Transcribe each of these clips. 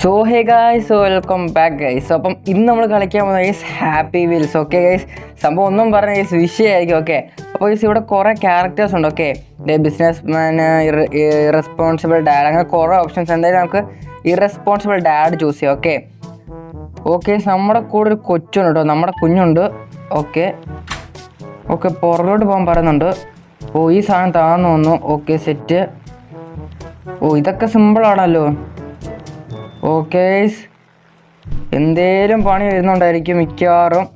So hey guys welcome back guys അപ്പം ഇന്ന് നമ്മൾ കളിക്കാൻ പോകുന്ന guys happy wheels okay guys സംഭവം ഒന്നും പറഞ്ഞ ഗൈസ് വിഷയമായിരിക്കും. ഓക്കെ അപ്പോൾ ഗൈസ് ഇവിടെ കുറേ ക്യാരക്ടേഴ്സ് ഉണ്ട് okay business man irresponsible dad അങ്ങനെ കുറേ ഓപ്ഷൻസ് എന്തായാലും നമുക്ക് ഇറസ്പോൺസിബിൾ ഡാഡ് ചൂസ് ചെയ്യാം ഓക്കെ ഓക്കെ നമ്മുടെ കൂടെ ഒരു കൊച്ചുണ്ട് കേട്ടോ. നമ്മുടെ കുഞ്ഞുണ്ട്. ഓക്കെ ഓക്കെ പുറകോട്ട് പോകാൻ പറയുന്നുണ്ട്. ഓ ഈ സാധനം താന്ന് വന്നു. ഓക്കെ സെറ്റ് ഓ ഇതൊക്കെ സിമ്പിളാണല്ലോ ഓക്കെ എന്തേലും പണി വരുന്നുണ്ടായിരിക്കും മിക്കവാറും.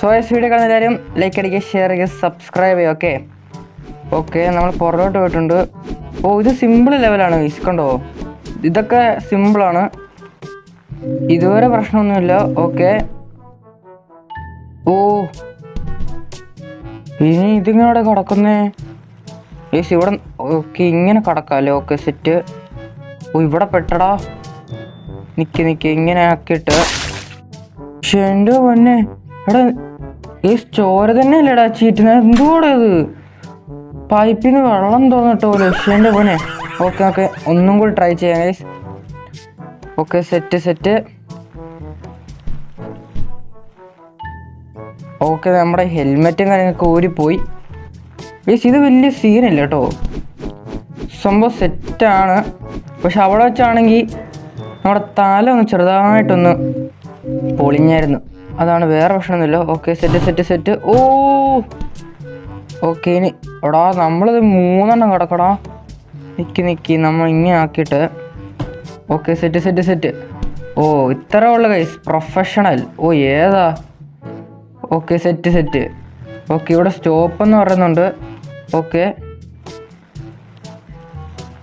സോ എസ് വീഡിയോ കാണുന്ന എല്ലാവരും ലൈക്ക് അടിക്കുക ഷെയർ ചെയ്യുക സബ്സ്ക്രൈബ് ചെയ്യുക ഓക്കെ ഓക്കെ നമ്മൾ പുറകോട്ട് പോയിട്ടുണ്ട്. ഓ ഇത് സിമ്പിൾ ലെവലാണ് കണ്ടോ? ഇതൊക്കെ സിമ്പിളാണ് ഇതുവരെ പ്രശ്നമൊന്നുമില്ല ഓക്കെ ഓ. ഇനി ഇതിങ്ങനെ കിടക്കുന്നേ? ഏസ് ഇവിടെ ഓക്കെ ഇങ്ങനെ കിടക്കാമല്ലേ ഓക്കെ സെറ്റ് ഓ ഇവിടെ പെട്ടടാ. നിക്ക് നിക്ക് ഇങ്ങനെ ആക്കിയിട്ട്. പക്ഷെ എന്റെ പൊന്നെ. ഈ ചോര തന്നെ അല്ലേടാ ചീറ്റുന്ന? എന്തുകൂടെ ഇത്? പൈപ്പിൽ നിന്ന് വെള്ളം തോന്നിട്ടോ? ലക്ഷ്യന്റെ പൊന്നെ. Okay okay. ഒന്നും കൂടി ട്രൈ ചെയ്യാം ഓക്കെ സെറ്റ് സെറ്റ് ഓക്കെ നമ്മുടെ ഹെൽമെറ്റും കാര്യങ്ങളൊക്കെ ഊരിപ്പോയി. ഗൈസ് ഇത് വലിയ സീനല്ല കേട്ടോ. സംഭവം സെറ്റാണ്. പക്ഷെ അവിടെ വെച്ചാണെങ്കിൽ നമ്മുടെ തല ഒന്ന് ചെറുതായിട്ടൊന്ന് പൊളിഞ്ഞായിരുന്നു. അതാണ് വേറെ പ്രശ്നമൊന്നുമില്ല. Okay set set set oh okay ഇനി എടാ നമ്മളിത് മൂന്നെണ്ണം കിടക്കടാ. നിക്കി നിക്കി നമ്മൾ ഇങ്ങനെ ആക്കിയിട്ട്. ഓക്കെ സെറ്റ് സെറ്റ് സെറ്റ് ഓ ഇത്ര ഉള്ള കൈസ് പ്രൊഫഷണൽ ഓ ഏതാ? ഓക്കെ സെറ്റ് സെറ്റ് ഓക്കെ ഇവിടെ സ്റ്റോപ്പ് എന്ന് പറയുന്നുണ്ട്. ഓക്കെ.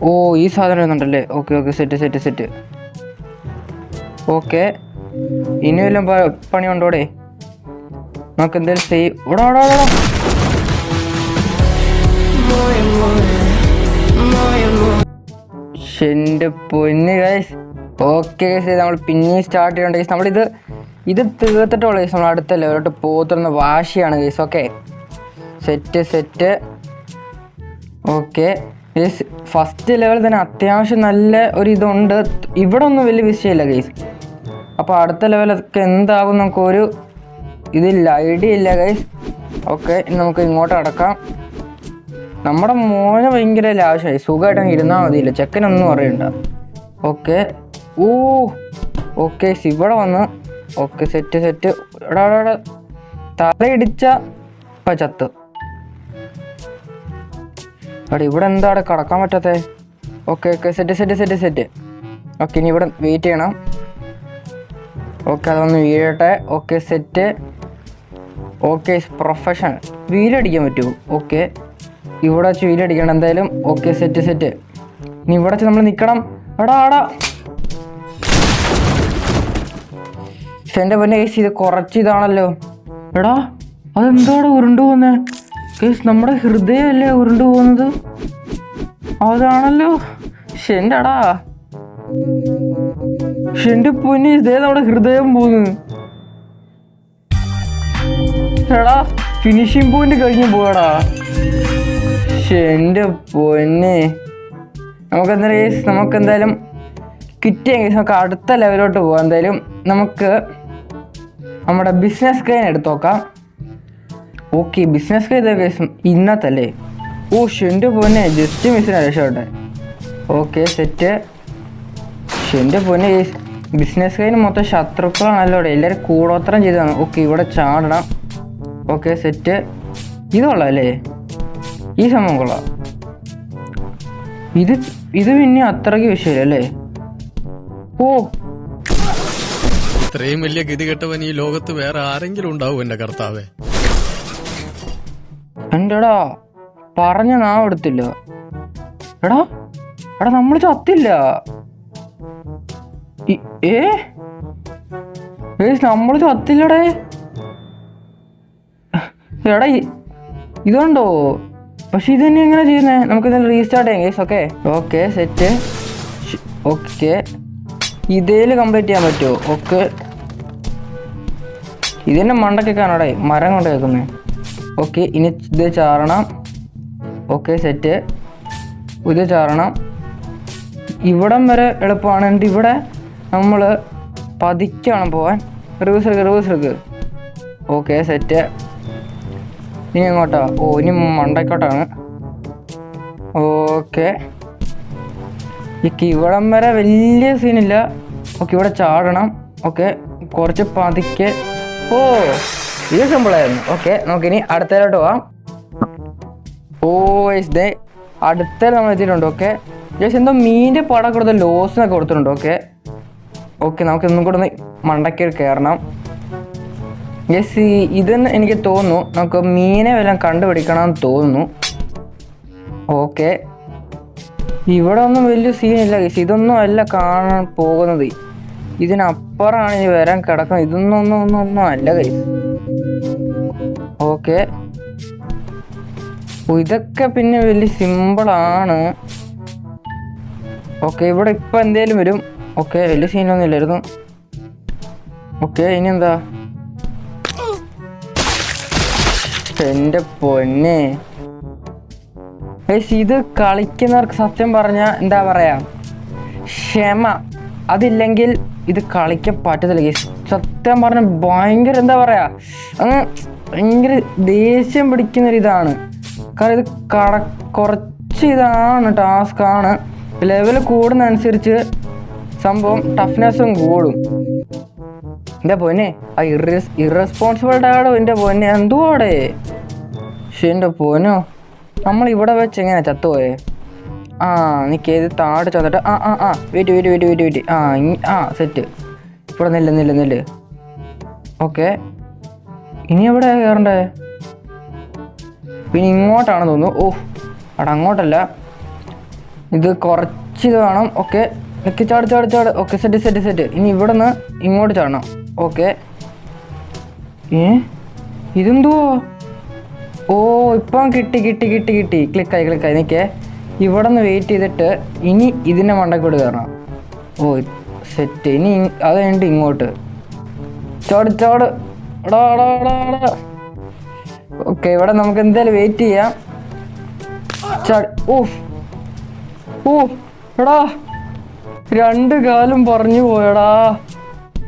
ഓ ഈ സാധനം വരുന്നുണ്ടല്ലേ okay okay set set set okay. ഇനി വല്ലതും പണിയുണ്ടോടെ നമുക്ക് എന്തായാലും ചെയ് ഇവിടെ ഇവിടെ ഇവിടെ എന്റെ പൊന്ന് ഗൈസ് ഓക്കെ ഗൈസ് നമ്മൾ പിന്നെയും സ്റ്റാർട്ട് ചെയ്യണ്ട ഗൈസ് നമ്മളിത് ഇത് തീർത്തിട്ടുള്ളൂ ഗൈസ് നമ്മൾ അടുത്ത ലെവലോട്ട് പോത്തുന്ന വാശിയാണ് guys okay. Set set okay. First level തന്നെ അത്യാവശ്യം നല്ല ഒരു ഇതുണ്ട് ഇവിടെ ഒന്നും വലിയ വിഷയമില്ല ഗൈസ് അപ്പോൾ അടുത്ത ലെവലൊക്കെ എന്താകും നമുക്ക് ഒരു ഇതില്ല ഐഡിയ ഇല്ല ഗൈസ് ഓക്കെ നമുക്ക് ഇങ്ങോട്ട് അടക്കാം. നമ്മുടെ മോനെ ഭയങ്കര ലാവശ്യമായി സുഖമായിട്ട് ഇരുന്നാൽ മതിയില്ല. ചെക്കനൊന്നും അറിയണ്ട. ഓക്കെ. ഓ ഓക്കെ ഇവിടെ വന്ന്. Okay set set. തലയിടിച്ച ഇപ്പം ചത്ത്. എടാ ഇവിടെ എന്താ അവിടെ കടക്കാൻ പറ്റാത്തേ? Okay okay set set set set okay ഇനി ഇവിടെ വെയിറ്റ് ചെയ്യണം. ഓക്കെ അതൊന്ന് വീഴട്ടെ ഓക്കെ സെറ്റ് ഓക്കെ പ്രൊഫഷണൽ വീലടിക്കാൻ പറ്റുമോ? ഓക്കെ ഇവിടെ വെച്ച് വീലടിക്കണം എന്തായാലും. ഓക്കെ സെറ്റ് സെറ്റ് ഇനി ഇവിടെ വെച്ച് നമ്മൾ നിൽക്കണം എടാ എടാ. പക്ഷെ എന്റെ പൊന്നെ കേസ് ഇത് കുറച്ച് ഇതാണല്ലോ. എടാ അതെന്താണ് ഉരുണ്ടു പോകുന്നേ കേസ് നമ്മുടെ ഹൃദയമല്ലേ ഉരുണ്ടു പോകുന്നത്? അതാണല്ലോ. ഷെന്റെടാ ഷെന്റെ പൊന്നി ഇതേ നമ്മുടെ ഹൃദയം പോകുന്നു. എടാ ഫിനിഷിംഗ് പോയിന്റ് കഴിഞ്ഞു പോവാടാ. ഷെന്റെ പൊന്നെ. നമുക്ക് എന്തായാലും നമുക്കെന്തായാലും നമുക്ക് എന്തായാലും കിട്ടിയ കേസ് നമുക്ക് അടുത്ത ലെവലോട്ട് പോകാം എന്തായാലും നമുക്ക് നമ്മുടെ ബിസിനസ് കൈൻ എടുത്തു നോക്കാം. Okay business ഇന്നത്തല്ലേ? ഓ ഷെന്റെ പൊന്നെ ജസ്റ്റ് മിസ്സിനാ രക്ഷപ്പെട്ടെ ഓക്കെ സെറ്റ് ഷെന്റെ പൊന്നെ ബിസിനസ് കൈന് മൊത്തം ശത്രുക്കളാണല്ലോ അവിടെ എല്ലാവരും കൂടോത്രം ചെയ്തതാണ് ഓക്കെ ഇവിടെ ചാടണം. ഓക്കെ സെറ്റ് ഇതുള്ളല്ലേ അല്ലേ ഈ സംഭവം കൊള്ളാം. ഇത് ഇത് പിന്നെ അത്രയ്ക്ക് വിഷയമില്ല ഓ. ഇത്രയും വലിയ ഗതികെട്ടവൻ ഈ ലോകത്ത് വേറെ ആരെങ്കിലും ഉണ്ടാവും എന്റെ കർത്താവേ. എന്റെടാ പറഞ്ഞ നാ എടുത്തില്ല. എടാ എടാ നമ്മൾ ചത്തില്ല. ഏ? നമ്മൾ ചത്തില്ലടേ. എടാ ഇതുണ്ടോ? പക്ഷെ ഇത് തന്നെ എങ്ങനെ ചെയ്യുന്നേ? നമുക്ക് ഇതെല്ലാം റീസ്റ്റാർട്ട് ചെയ്യാം guys okay okay set okay ഇതേൽ complete ചെയ്യാൻ പറ്റുമോ ഓക്കെ ഇതിന്റെ മണ്ടക്കൊക്കെയാണോടെ മരം കൊണ്ട് കേൾക്കുന്നേ ഓക്കെ ഇനി ഇത് ചാറണം. ഓക്കെ സെറ്റ് ഇത് ചാറണം. ഇവിടം വരെ എളുപ്പമാണ്. എന്നിട്ട് ഇവിടെ നമ്മൾ പതിക്കാണ് പോവാൻ. റിവേഴ്സ് എടുക്കുക റിവേഴ്സ് എടുക്കുക ഓക്കെ സെറ്റ് ഇനി എങ്ങോട്ടാ? ഓ ഇനി മണ്ടക്കോട്ടാണ്. ഓക്കെ. ഈ ഇവിടം വരെ വലിയ സീനില്ല ഓക്കെ ഇവിടെ ചാടണം. ഓക്കെ കുറച്ച് പതിക്കെ. ഓ! ഇത് സിമ്പിളായിരുന്നു ഓക്കെ നമുക്കിനി അടുത്തതിലോട്ട് പോവാം. ഓ ദേ അടുത്ത നമ്മൾ എത്തിയിട്ടുണ്ട് ഓക്കെ ജസ്റ്റ് എന്തോ മീന്റെ പടം കൊടുത്ത ലോസിനൊക്കെ കൊടുത്തിട്ടുണ്ട് ഓക്കെ ഓക്കെ നമുക്ക് ഇന്നും കൂടെ ഒന്ന് മണ്ടയ്ക്ക് കയറണം യെസ് ഇതെന്ന് എനിക്ക് തോന്നുന്നു നമുക്ക് മീനെ വല്ലതും കണ്ടുപിടിക്കണം എന്ന് തോന്നുന്നു. ഓക്കെ ഇവിടെ ഒന്നും വലിയ സീനില്ല ഗസ് ഇതൊന്നും അല്ല കാണാൻ പോകുന്നത്. ഇതിനപ്പുറമാണ് ഇനി വരാൻ കിടക്കുന്നത്. ഇതൊന്നും ഒന്നും ഒന്നും ഒന്നും അല്ല ഗൈസ് ഓക്കെ. ഇതൊക്കെ പിന്നെ വലിയ സിമ്പിളാണ് ഓക്കെ ഇവിടെ ഇപ്പം എന്തേലും വരും? ഓക്കെ വലിയ സീനൊന്നും ഇല്ലായിരുന്നു. ഓക്കെ ഇനി എന്താ? എന്റെ പൊന്നെ. ഇത് കളിക്കുന്നവർക്ക് സത്യം പറഞ്ഞാൽ എന്താ പറയാ? ക്ഷമ. അതില്ലെങ്കിൽ ഇത് കളിക്കാൻ പറ്റത്തില്ല സത്യം പറഞ്ഞ ഭയങ്കര എന്താ പറയാ? അങ്ങ് ഭയങ്കര ദേഷ്യം പിടിക്കുന്ന ഒരു ഇതാണ് കാരണം ഇത് കട കുറച്ച് ഇതാണ് ടാസ്ക് ആണ് ലെവൽ കൂടുന്നതനുസരിച്ച് സംഭവം ടഫ്നെസ്സും കൂടും. എന്റെ പൊന്നെ ആ ഇറസ് ഇറസ്പോൺസിബിൾ ഡാഡോ എന്റെ പൊന്നെ എന്തുവാടെ? പക്ഷെ എന്റെ പൊന്നോ. നമ്മൾ ഇവിടെ വെച്ച് എങ്ങനെ ചത്തുപോയേ? ആ നിക്ക് ഏത് താട് ചത്തട്ട് ആ ആ ആ wait wait wait wait wait ആ ആ സെറ്റ്. ഇവിടെ നില്ല നില്ല നില്ല്. ഓക്കെ. ഇനി എവിടെ കയറണ്ടേ? പിന്നെ ഇങ്ങോട്ടാണ് തോന്നുന്നു. ഓ അവിടെ അങ്ങോട്ടല്ല. ഇത് കുറച്ച് ഇത് വേണം. ഓക്കെ. നിക്ക് ചാട് ചാട് ചാട്. ഓക്കെ സെറ്റ് സെറ്റ് സെറ്റ് ഇനി ഇവിടെ നിന്ന് ഇങ്ങോട്ട് ചാടണം. ഓക്കെ. ഏ? ഇതെന്തുവോ ഓ ഇപ്പം കിട്ടി കിട്ടി കിട്ടി കിട്ടി. ക്ലിക്കായി ക്ലിക്കായി നിൽക്കേ ഇവിടെ നിന്ന് വെയിറ്റ് ചെയ്തിട്ട് ഇനി ഇതിന്റെ മണ്ടക്കോട് കയറണം. ഓ സെറ്റ് ഇനി അത് കഴിഞ്ഞിട്ട് ഇങ്ങോട്ട്. ചാട് ചാട്. ഓക്കെ ഇവിടെ നമുക്ക് എന്തായാലും വെയിറ്റ് ചെയ്യാം. രണ്ടു കാലും പറഞ്ഞു പോയടാ.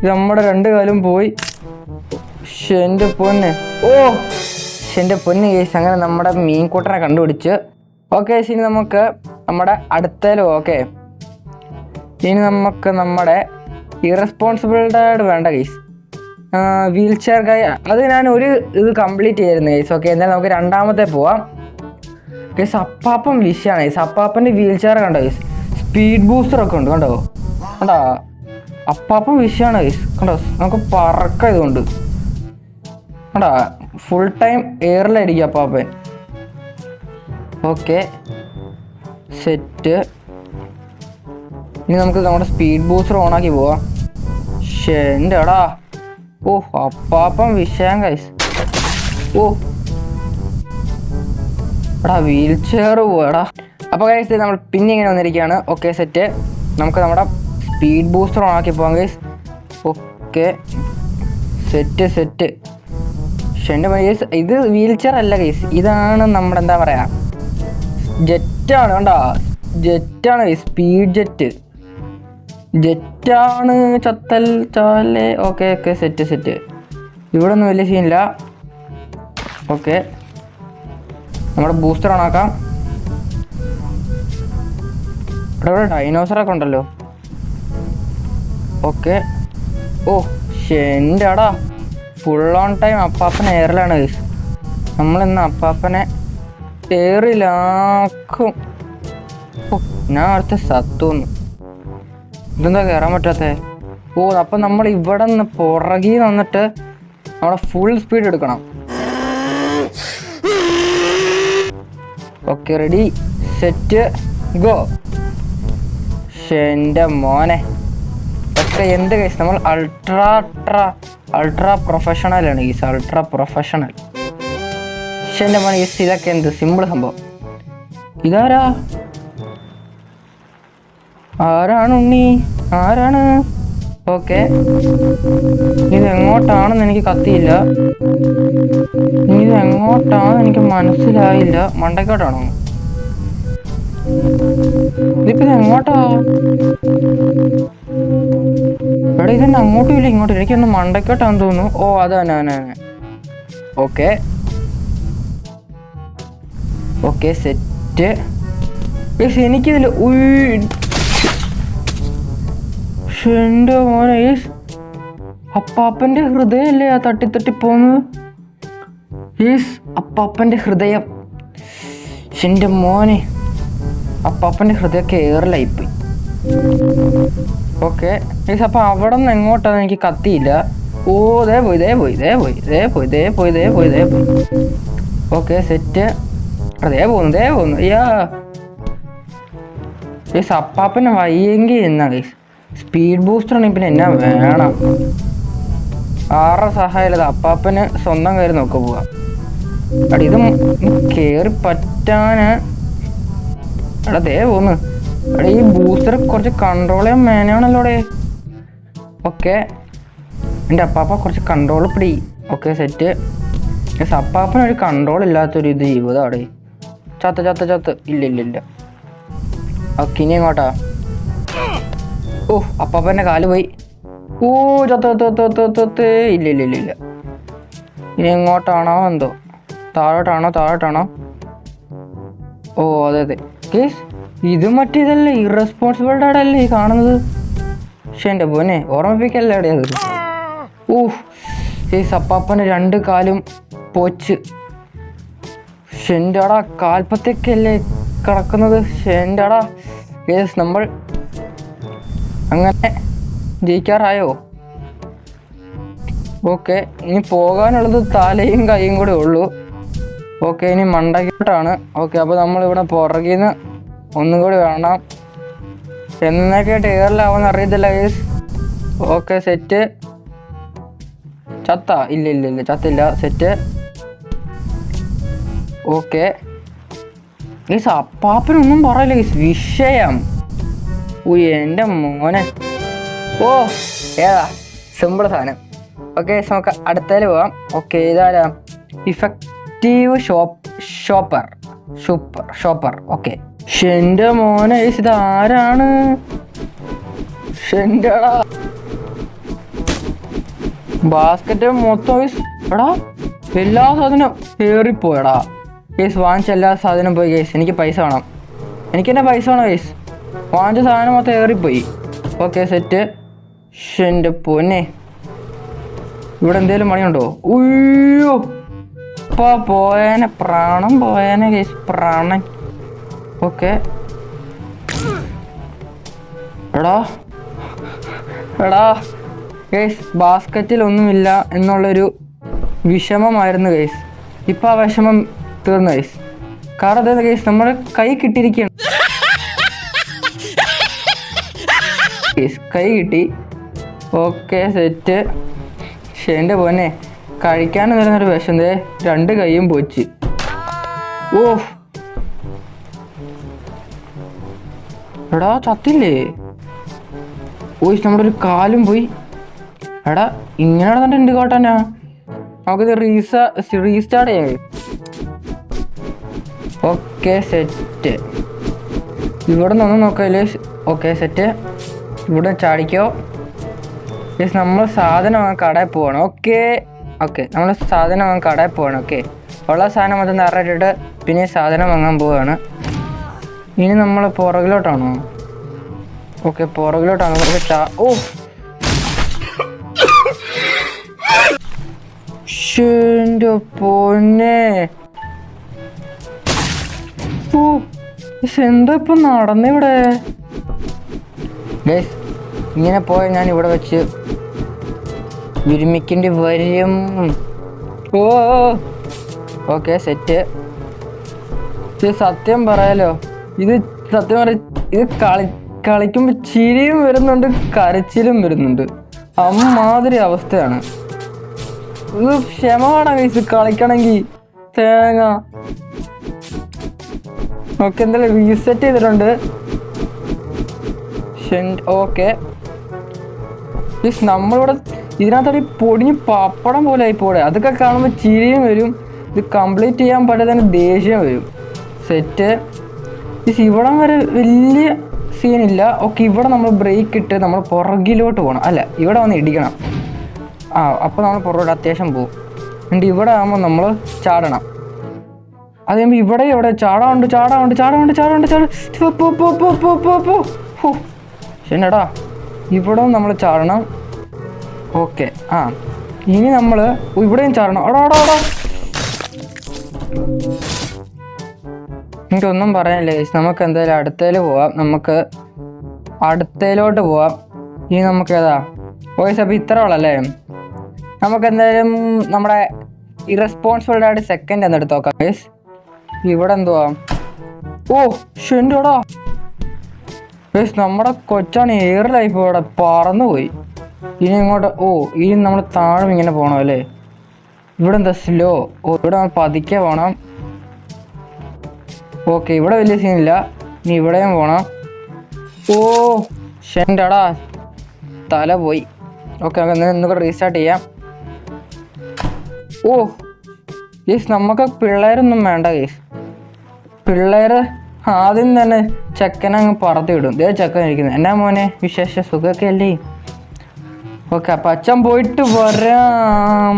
നമ്മുടെ രണ്ട് കാലും പോയി. എന്റെ പൊന്നെ. ഓ എന്റെ പൊന്ന് കേസ് അങ്ങനെ നമ്മുടെ മീൻകൂട്ടനെ കണ്ടുപിടിച്ച്. ഓക്കെ ഇനി നമുക്ക് നമ്മുടെ അടുത്തേലും ഓക്കെ ഇനി നമുക്ക് നമ്മുടെ ഇറസ്പോൺസിബിലിറ്റി വേണ്ട കേസ് വീൽ ചെയർ കൈ അത് ഞാൻ ഒരു ഇത് കംപ്ലീറ്റ് ചെയ്തിരുന്നു ഗൈസ് ഓക്കെ എന്നാൽ നമുക്ക് രണ്ടാമത്തെ പോവാം. ഗൈസ് അപ്പാപ്പൻ വിഷയമാണ് ഗൈസ് അപ്പാപ്പന്റെ വീൽ ചെയർ കണ്ടോ ഗൈസ് സ്പീഡ് ബൂസ്റ്റർ ഒക്കെ ഉണ്ട് കണ്ടോ? കണ്ടോ? അപ്പാപ്പം വിഷയമാണ് ഗൈസ് കണ്ടോ? നമുക്ക് പറക്ക ഇതുകൊണ്ട്. കണ്ടോ? ഫുൾ ടൈം എയറിലായിരിക്കും അപ്പാപ്പൻ. ഓക്കെ സെറ്റ് ഇനി നമുക്ക് നമ്മുടെ സ്പീഡ് ബൂസ്റ്റർ ഓണാക്കി പോവാം. എടാ? ഓ അപ്പാപ്പം വിഷയം കൈസ് ഓ. എടാ വീൽ ചെയർ പോടാ അപ്പോൾ കൈസ് നമ്മൾ പിന്നെ ഇങ്ങനെ വന്നിരിക്കുകയാണ്. ഓക്കെ സെറ്റ് നമുക്ക് നമ്മുടെ സ്പീഡ് ബൂസ്റ്റർ ഓൺ ആക്കി പോകാം കൈസ് ഓക്കെ സെറ്റ് സെറ്റ് ഷെന്റെ മൈസ് ഇത് വീൽ ചെയർ അല്ല കേസ് ഇതാണ് നമ്മുടെ എന്താ പറയുക ജെറ്റാണ് കണ്ടോ? ജെറ്റാണ് സ്പീഡ് ജെറ്റ് ജെറ്റാണ് ചത്തൽ ചാലെ. Okay okay set set. ഇവിടെ ഒന്നും വലിയ സീനില്ല ഓക്കെ. നമ്മുടെ ബൂസ്റ്റർ ഓണാക്കാം ഇവിടെ ഇവിടെ ഡൈനോസറൊക്കെ ഉണ്ടല്ലോ. ഓക്കെ. ഓ എന്റെ അടാ ഫുൾ ഓൺ ടൈം അപ്പാപ്പൻ എയറിലാണ് നമ്മളിന്ന് അപ്പാപ്പനെ എയറിലാക്കും ഞാൻ അടുത്ത സത്തുന്നു ഇതെന്താ കയറാൻ പറ്റാത്തേ? ഓ അപ്പം നമ്മൾ ഇവിടെ നിന്ന് പുറകിൽ വന്നിട്ട് നമ്മുടെ ഫുൾ സ്പീഡ് എടുക്കണം ഓക്കെ റെഡി സെറ്റ് ഗോ എന്റെ മോനെ. പക്ഷെ എന്ത് കേസ് നമ്മൾ അൾട്രാ അൾട്രാ അൾട്രാ പ്രൊഫഷണലാണ് കേസ് അൾട്രാ പ്രൊഫഷണൽ പക്ഷെ എന്റെ മോനെ കേസ് ഇതൊക്കെ എന്ത്? സിമ്പിൾ സംഭവം. ഇതാരാ? ആരാണ് ഉണ്ണി? ആരാണ്? ഓക്കെ. ഇത് എങ്ങോട്ടാണെന്ന് എനിക്ക് കത്തിയില്ല. ഇതെങ്ങോട്ടാണെന്ന് എനിക്ക് മനസ്സിലായില്ല. മണ്ടക്കോട്ടാണോ ഇതിപ്പോ ഇത് എങ്ങോട്ടാ എടാ ഇതെന്നെ അങ്ങോട്ടും ഇല്ല ഇങ്ങോട്ടും. എനിക്കൊന്ന് മണ്ടക്കോട്ടാന്ന് തോന്നുന്നു. ഓ അതാണ് അതാണ് ഓക്കെ. Okay set. എനിക്കിതിൽ എന്റെ മോനെ? അപ്പാപ്പന്റെ ഹൃദയമല്ലേ ആ പോന്നു ഈസ് അപ്പാപ്പന്റെ ഹൃദയം. എന്റെ മോനെ അപ്പാപ്പന്റെ ഹൃദയം കയറലായിപ്പോയി ഓക്കെ. ഈസ് അപ്പം അവിടെ നിന്ന് എങ്ങോട്ടാണ്? എനിക്ക് കത്തിയില്ല. ഓ ഇതേ പോയി ഇതേ പോയി ഇതേ പോയി ഇതേ പോയി ഇതേ പോയി ഇതേ പോയി ഇതേ പോയി. Okay set. അതേ പോകുന്നു ഇതേ പോകുന്നു. അയ്യാ ഈസ് അപ്പാപ്പന് വയ്യെങ്കിൽ എന്നാ ഗൈസ് സ്പീഡ് ബൂസ്റ്റർ ആണെങ്കിൽ പിന്നെ എന്നാ വേണം? ആരുടെ സഹായമില്ലാതെ അപ്പാപ്പന് സ്വന്തം കയറി നോക്കുക പോവാ. അടി ഇത് കയറി പറ്റാന്. എടാ ദേ പോന്ന്. എടാ ഈ ബൂസ്റ്റർ കുറച്ച് കൺട്രോൾ ചെയ്യാൻ മേനാണല്ലോടെ ഓക്കെ. എന്റെ അപ്പാപ്പ കുറച്ച് കൺട്രോൾ പിടി. ഓക്കെ സെറ്റ് അപ്പാപ്പന് ഒരു കൺട്രോൾ ഇല്ലാത്തൊരു ഇത് ജീവിതമാണ് ചത്ത് ചത്ത് ചത്ത്. ഇല്ല ഇല്ല ഇല്ല. ഓക്കെ ഇനി എങ്ങോട്ടാ? ഓ അപ്പാപ്പന്റെ കാൽ പോയി. ഓ ചത്ത് ഇല്ല ഇല്ല ഇല്ല ഇല്ല. ഇനി എങ്ങോട്ടാണോ എന്തോ? താഴോട്ടാണോ താഴോട്ടാണോ? ഓ അതെ അതെ. കേസ് ഇത് മറ്റേതല്ലേ ഇറസ്പോൺസിബിൾ ഡാഡ് അല്ലേ ഈ കാണുന്നത്? പക്ഷെ എന്റെ പോനെ ഓർമ്മിപ്പിക്കല്ലേ അവിടെ അത്? ഊഹ് ഈ സപ്പാപ്പന് രണ്ട് കാലും പോച്ച്. ഷെന്റെടാ കാൽപ്പത്തേക്കല്ലേ കിടക്കുന്നത്? ഷെന്റെടാ കേസ് നമ്മൾ അങ്ങനെ ജയിക്കാറായോ? ഓക്കെ ഇനി പോകാനുള്ളത് തലയും കൈയും കൂടെ ഉള്ളൂ. ഓക്കെ ഇനി മണ്ടക്കോട്ടാണ് ഓക്കെ അപ്പോൾ നമ്മളിവിടെ പുറകിൽ നിന്ന് ഒന്നും കൂടി വേണം. എന്നൊക്കെ ടേറിലാവുമെന്ന് അറിയത്തില്ല ഗൈസ് ഓക്കെ സെറ്റ് ചത്ത? ഇല്ല ഇല്ല ഇല്ല ചത്തില്ല. Set okay. ഗൈസ് അപ്പാപ്പനൊന്നും പറയില്ല ഗൈസ് വിഷയം. ഉയ് എന്റെ മോനെ. ഓ ഏതാ? സിമ്പിൾ സാധനം. ഓക്കെ നമുക്ക് അടുത്തതിൽ പോവാം. ഓക്കെ ഇതാരാ? Effective shop shopper super shopper okay ഷെന്റെ മോനെ ഇത് ആരാണ് ഷെന്റെടാ ബാസ്ക്കറ്റ് മൊത്തം എടാ എല്ലാ സാധനവും കയറിപ്പോയടാ കേസ് വാങ്ങിച്ച എല്ലാ സാധനവും പോയി കേസ് എനിക്ക് പൈസ വേണം. എനിക്ക് എന്റെ പൈസ വേണം ഗൈസ് വാങ്ങിച്ച സാധനം മൊത്തം ഏറിപ്പോയി. ഓക്കെ സെറ്റ് എന്റെ പൊന്നെ. ഇവിടെ എന്തേലും പണിയുണ്ടോ? ഉയ്യോ. ഇപ്പൊ പോയേനെ പ്രാണം പോയേനെ കേസ് പ്രാണൻ. ഓക്കെ എടാ. എടാ. ഗൈസ് ബാസ്ക്കറ്റിൽ ഒന്നുമില്ല എന്നുള്ളൊരു വിഷമമായിരുന്നു ഗൈസ് ഇപ്പൊ ആ വിഷമം തീർന്നു ഗൈസ് കാരണം അതായത് ഗൈസ് നമ്മുടെ കൈ കിട്ടിയിരിക്കുകയാണ് കൈ കിട്ടി. ഓക്കെ സെറ്റ് പക്ഷെ പോന്നെ കഴിക്കാൻ വരുന്നൊരു വിഷം ദേ രണ്ട് കൈയും പോച്ച്. ഓ എടാ ചത്തില്ലേ? ഓയ് നമ്മുടെ ഒരു കാലും പോയി. എടാ ഇങ്ങനെ നടന്നിട്ട് ഉണ്ട് കോട്ടാനാ നമുക്കിത് റീസാ റീസ്റ്റാർട്ട് ചെയ്യാം. ഓക്കെ സെറ്റ് ഇവിടെ നിന്നൊന്നും നോക്കല്ലേ ഓക്കെ സെറ്റ് ഇവിടെ ചാടിക്കോ. യെസ് നമ്മൾ സാധനം വാങ്ങാൻ കടയിൽ പോവാണ്. ഓക്കെ ഓക്കെ നമ്മൾ സാധനം വാങ്ങാൻ കടയിൽ പോവാണ്. ഓക്കെ ഉള്ള സാധനം മൊത്തം നിറയിട്ടിട്ട് പിന്നെ സാധനം വാങ്ങാൻ പോവാണ്. ഇനി നമ്മൾ പുറകിലോട്ടാണോ? ഓക്കെ പുറകിലോട്ടാണ്. നമുക്ക് ചാ- ഓ! ശ്ശെന്റെ പൊന്നെ. എന്താ ഇപ്പൊ നടന്നിവിടെ? ഗൈസ് ഇങ്ങനെ പോയാൽ ഞാൻ ഇവിടെ വെച്ച് വിരമിക്കേണ്ടി വരും. ഓ ഓക്കെ സെറ്റ് ഇത് സത്യം പറയാലോ ഇത് സത്യം പറ ഇത് കളി കളിക്കുമ്പോൾ ചിരിയും വരുന്നുണ്ട് കരച്ചിലും വരുന്നുണ്ട്. അമ്മാതിരി അവസ്ഥയാണ്. ഇത് ക്ഷമമാണ് ഗൈസ് കളിക്കണമെങ്കിൽ തേങ്ങ. ഓക്കെ എന്തായാലും റീസെറ്റ് ചെയ്തിട്ടുണ്ട്. ഓക്കെ. നമ്മളിവിടെ ഇതിനകത്തോടെ പൊടിഞ്ഞ് പപ്പടം പോലെ ആയിപ്പോടെ. അതൊക്കെ കാണുമ്പോൾ ചിരിയും വരും. ഇത് കംപ്ലീറ്റ് ചെയ്യാൻ പറ്റാതെ തന്നെ ദേഷ്യം വരും. സെറ്റ് ഗൈസ് ഇവിടം വരെ വലിയ സീനില്ല ഓക്കെ ഇവിടെ നമ്മൾ ബ്രേക്ക് ഇട്ട് നമ്മൾ പുറകിലോട്ട് പോകണം അല്ല ഇവിടെ വന്ന് ഇടിക്കണം. ആ അപ്പോൾ നമ്മൾ പുറകോട്ട് അത്യാവശ്യം പോകും എന്നിട്ട് ഇവിടെ ആകുമ്പോൾ നമ്മൾ ചാടണം. അത് കഴിയുമ്പോൾ ഇവിടെ ഇവിടെ ചാടാണ്ട് ചാടാണ്ട് ചാടാണ്ട് ചാടാണ്ട് ചാടാ. പോ, പോ, പോ, പോ, പോ, പോ, പോ. ഇവിടെ നമ്മൾ ചാടണം. ഓക്കെ ആ. ഇനി നമ്മൾ ഇവിടെയും ചാടണം. എടാ എടാ എടാ എനിക്കൊന്നും പറയാനില്ല. നമുക്ക് എന്തായാലും അടുത്തേൽ പോവാം. നമുക്ക് അടുത്തേലോട്ട് പോവാം. ഇനി നമുക്ക് ഏതാ? വോയിസ് അപ്പോൾ ഇത്ര ഉള്ളല്ലേ? നമുക്ക് എന്തായാലും നമ്മുടെ ഇറസ്പോൺസിബിൾ ആയിട്ട് സെക്കൻഡ് എന്ന് എടുത്ത് നോക്കാം ഗൈസ് ഇവിടെ എന്തുവാ ഓ ഷെൻഡോടാ ഗൈസ് നമ്മുടെ കൊച്ചാണ് എയർ ലൈഫ് ഇവിടെ പറന്നുപോയി. ഇനി ഇങ്ങോട്ട് ഓ ഇനി നമ്മൾ താഴെ ഇങ്ങനെ പോകണം അല്ലേ? ഇവിടെ എന്താ സ്ലോ ഓ ഇവിടെ നമ്മൾ പതുക്കെ പോകണം ഓക്കെ ഇവിടെ വലിയ സീനില്ല ഇനി ഇവിടെയും പോകണം ഓ ഷെൻഡടാ തല പോയി. ഓക്കെ നമുക്ക് ഇന്നുകൂടെ റീസ്റ്റാർട്ട് ചെയ്യാം. ഓ യേസ് നമുക്ക് പിള്ളേരൊന്നും വേണ്ട ഗീസ് പിള്ളേർ ആദ്യം തന്നെ ചെക്കനങ്ങ് അങ്ങ് പറത്തി വിടും ദേ ചെക്കൻ ഇരിക്കുന്നത് എന്നാ മോനെ വിശേഷ സുഖമൊക്കെ അല്ലേ ഓക്കെ അപ്പം അച്ഛൻ പോയിട്ട് വരാം.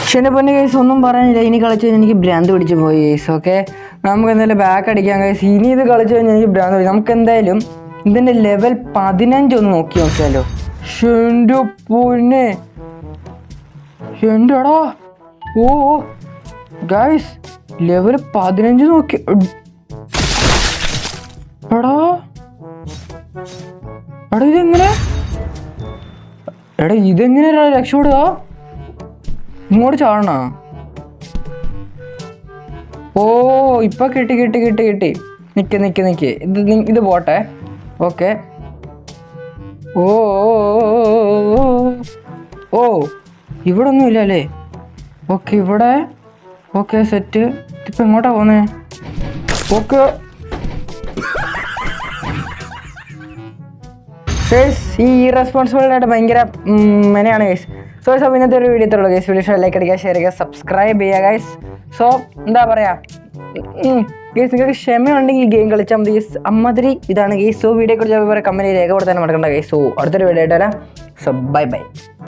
പക്ഷേ പൊന്നെ കേസ് ഒന്നും പറയാനില്ല. ഇനി കളിച്ചു കഴിഞ്ഞാൽ എനിക്ക് ഭ്രാന്ത് പിടിച്ച് പോയി കേസ് ഓക്കെ? നമുക്ക് എന്തായാലും ബാക്ക് അടിക്കാൻ കേസ് ഇനി ഇത് കളിച്ചു കഴിഞ്ഞാൽ എനിക്ക് ഭ്രാന്ത് പിടിക്കും നമുക്ക് എന്തായാലും ഇതിന്റെ ലെവൽ പതിനഞ്ച് ഒന്ന് നോക്കി നോക്കിയാലോ. ഷെന്റെ പൊന്നെ. എന്റെടാ ഓ ഗൈസ് ലെവൽ പതിനഞ്ച് നോക്കി. ഇതെങ്ങനെ? എടാ ഇതെങ്ങനെ രക്ഷപ്പെടുക? ഇങ്ങോട്ട് ചാടണ? ഓ ഇപ്പൊ കിട്ടി കിട്ടി കിട്ടി കിട്ടി. നിക്ക് നിക്ക് നിക്ക്. ഇത് ഇത് പോട്ടെ. ഓക്കെ. ഓ ഓ, ഇവിടെ ഒന്നും ഇല്ല അല്ലേ? ഓക്കെ ഇവിടെ. Okay set. ഇപ്പൊ എങ്ങോട്ടാ പോന്നേ? ഓക്കെ. ഗൈസ് ഈ ഇറസ്പോൺസിബിളായിട്ട് ഭയങ്കര മെനയാണ് ഗൈസ് സോ സോ ഇന്നത്തെ ഒരു വീഡിയോ ഉള്ളൂ ഗൈസ് വീഡിയോ ലൈക്ക് അടിക്കുക ഷെയർ ചെയ്യുക സബ്സ്ക്രൈബ് ചെയ്യുക ഗൈസ് സോ എന്താ പറയാ? ഗൈസ് നിങ്ങൾക്ക് ക്ഷമയുണ്ടെങ്കിൽ ഗെയിം കളിച്ചാൽ മതി ഗൈസ് അമ്മതിരി ഇതാണ് ഗൈസ് സോ വീഡിയോ കുറിച്ച് കമ്പനി രേഖപ്പെടുത്താൻ മറക്കണ്ട ഗൈസ് സോ അടുത്തൊരു വീഡിയോ ആയിട്ട് വരാം. So bye bye